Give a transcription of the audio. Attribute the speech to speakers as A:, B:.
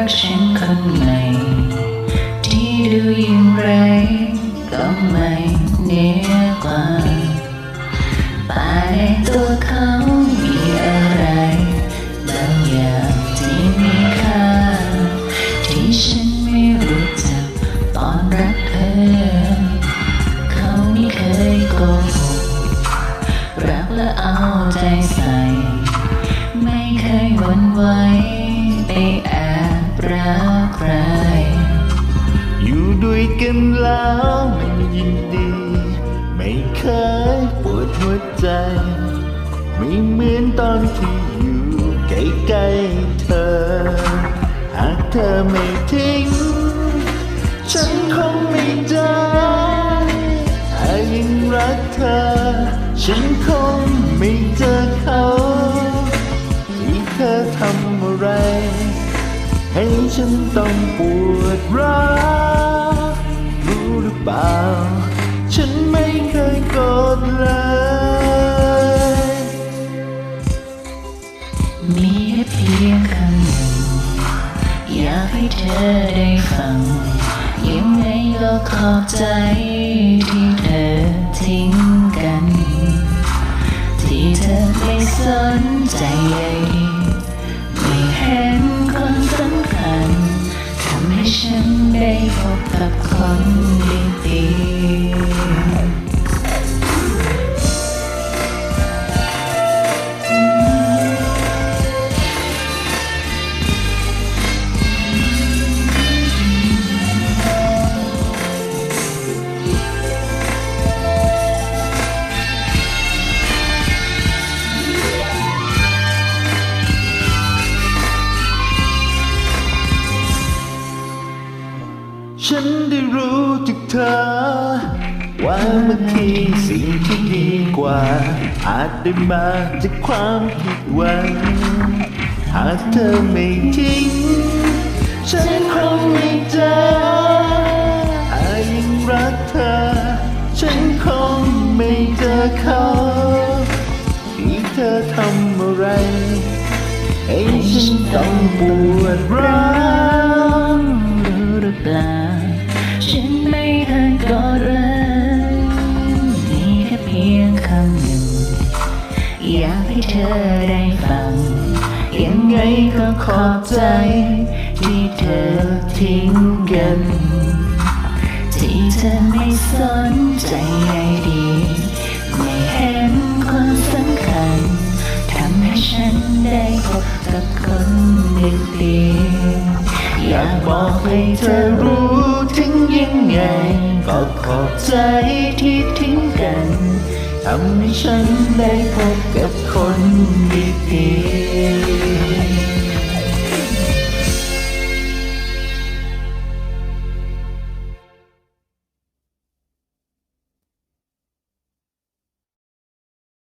A: ักฉันคนใหม่ ที่ดูอย่งไรก็ไม่เหนือกว่าแต่ในตัวเขามีอะไรบางอย่างที่มีค่า ที่ฉันไม่รู้จักตอนรักเธอ เขาไม่เคยโกหกรักและเอาใจใส่ ไม่เคยหวั่นไหวไป รักใคร
B: อยู่ด้วยกันแล้วมันยินดี ไม่เคยปวดหัวใจ ไม่เหมือนตอนที่อยู่ใกล้ๆเธอ หากเธอไม่ทิ้ง ฉันคงไม่ได้หากยังรักเธอ ฉันคงไม่เจอเขา ให้ฉันต้องปวดร้าวรู้หรือเปล่า ฉันไม่เคยโกรธเลย
A: มีเพียงคำหนึ่งอยากให้เธอได้ฟัง ยังไงก็ขอบใจที่ ฉันได้
B: รู้จากเธอ ว่าบางทีสิ่งที่ดีกว่า อาจได้มาจากความผิดหวังหากเธอไม่ทิ้ง ฉันคงไม่เจอหายังรักเธอ ฉันคงไม่เจอเขาที่เธอทำอะไรให้ฉันต้องปวดร้าว
A: รู้ ไงก็ขอบใจ ที่เธอทิ้งกัน ที่เธอไม่สนใจใยดี ไม่เห็นความสำคัญทำให้ฉันได้พบกับคนดีๆอยากบอกให้เธอรู้ถึงยังไง ก็ขอบใจที่ทิ้งกัน
B: ทำให้ฉันได้พบกับคนดีๆ